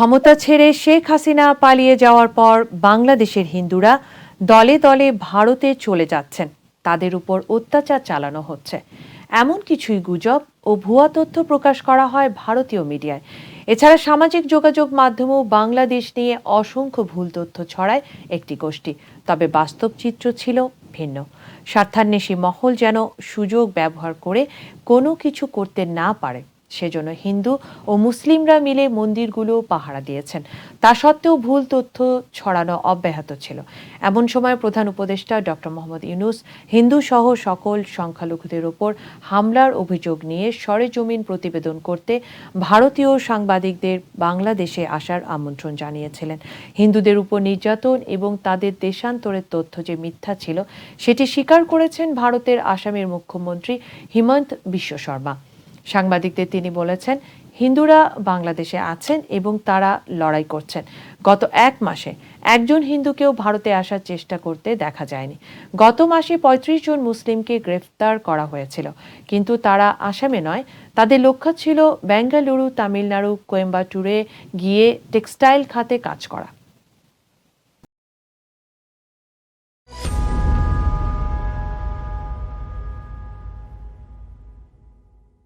ক্ষমতা ছেড়ে শেখ হাসিনা পালিয়ে যাওয়ার পর বাংলাদেশের হিন্দুরা দলে দলে ভারতে চলে যাচ্ছেন। তাদের উপর অত্যাচার চালানো হচ্ছে। এমন কিছুই গুজব ও ভুয়া তথ্য প্রকাশ করা হয় ভারতীয় মিডিয়ায়। এছাড়া সামাজিক যোগাযোগ মাধ্যমেও বাংলাদেশ নিয়ে অসংখ্য ভুল তথ্য ছড়ায় একটি গোষ্ঠী। তবে বাস্তব চিত্র ছিল ভিন্ন। স্বার্থান্বেষী মহল যেন সুযোগ ব্যবহার করে কোনো কিছু করতে না পারে। সেজন্য হিন্দু ও মুসলিমরা মিলে মন্দিরগুলো পাহারা দিয়েছেন। তা সত্ত্বেও ভুল তথ্য ছড়ানো অব্যাহত ছিল। এমন সময় প্রধান উপদেষ্টা ডক্টর মোহাম্মদ ইউনুস হিন্দু সহ সকল সংখ্যালঘুদের ওপর হামলার অভিযোগ নিয়ে সরেজমিন প্রতিবেদন করতে ভারতীয় সাংবাদিকদের বাংলাদেশে আসার আমন্ত্রণ জানিয়েছিলেন। হিন্দুদের উপর নির্যাতন এবং তাদের দেশান্তরের তথ্য যে মিথ্যা ছিল, সেটি স্বীকার করেছেন ভারতের আসামের মুখ্যমন্ত্রী হিমন্ত বিশ্ব শর্মা। সাংবাদিকদের তিনি বলেছেন, হিন্দুরা বাংলাদেশে আছেন এবং তারা লড়াই করছেন। গত এক মাসে একজন হিন্দুকেও ভারতে আসার চেষ্টা করতে দেখা যায়নি। গত মাসে ৩৫ জন মুসলিমকে গ্রেফতার করা হয়েছিল। কিন্তু তারা আসামে নয়, তাদের লক্ষ্য ছিল বেঙ্গালুরু, তামিলনাড়ু, কোয়েম্বাটুরে গিয়ে টেক্সটাইল খাতে কাজ করা।